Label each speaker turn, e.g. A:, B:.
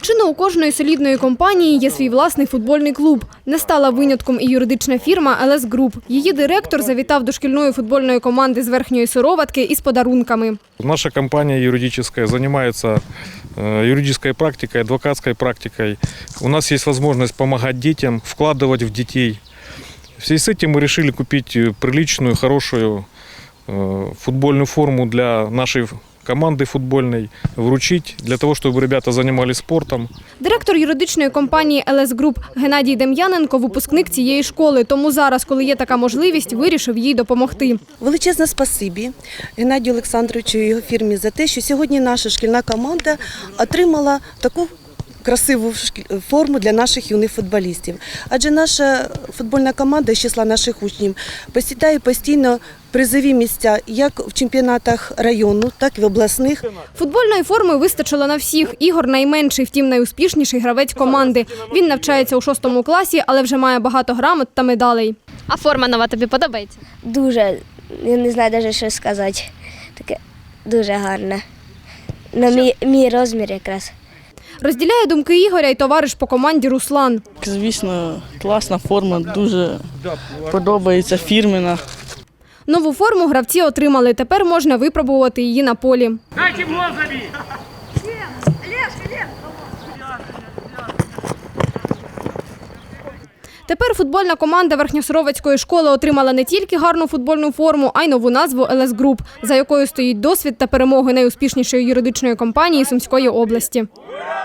A: Чи не у кожної солідної компанії є свій власний футбольний клуб? Не стала винятком і юридична фірма «ЛС Груп». Її директор завітав до шкільної футбольної команди з верхньої сироватки із подарунками.
B: Наша компания юридическая занимается э, юридической практикой, адвокатской практикой. У нас есть возможность помогать детям, вкладывать в детей. В связи с этим мы решили купить э, приличную, хорошую э, футбольную форму для нашей команды футбольной, вручить для того, чтобы ребята занимались спортом.
A: Директор юридичної компанії «ЛС Груп» Геннадій Дем'яненко – випускник цієї школи. Тому зараз, коли є така можливість, вирішив їй допомогти.
C: Величезне спасибі Геннадію Олександровичу і його фірмі за те, що сьогодні наша шкільна команда отримала таку красиву форму для наших юних футболістів. Адже наша футбольна команда з числа наших учнів посідає постійно призові місця як в чемпіонатах району, так і в обласних.
A: Футбольної форми вистачило на всіх. Ігор найменший, втім найуспішніший гравець команди. Він навчається у шостому класі, але вже має багато грамот та медалей.
D: А форма нова тобі подобається?
E: Дуже, я не знаю навіть що сказати. Таке дуже гарне. На мій, мій розмір якраз.
A: Розділяє думки Ігоря й товариш по команді Руслан.
F: Звісно, класна форма, дуже подобається фірмена.
A: Нову форму гравці отримали. Тепер можна випробувати її на полі. Тепер футбольна команда Верхньосоровецької школи отримала не тільки гарну футбольну форму, а й нову назву «ЛС Груп», за якою стоїть досвід та перемоги найуспішнішої юридичної компанії Сумської області.
G: Ура!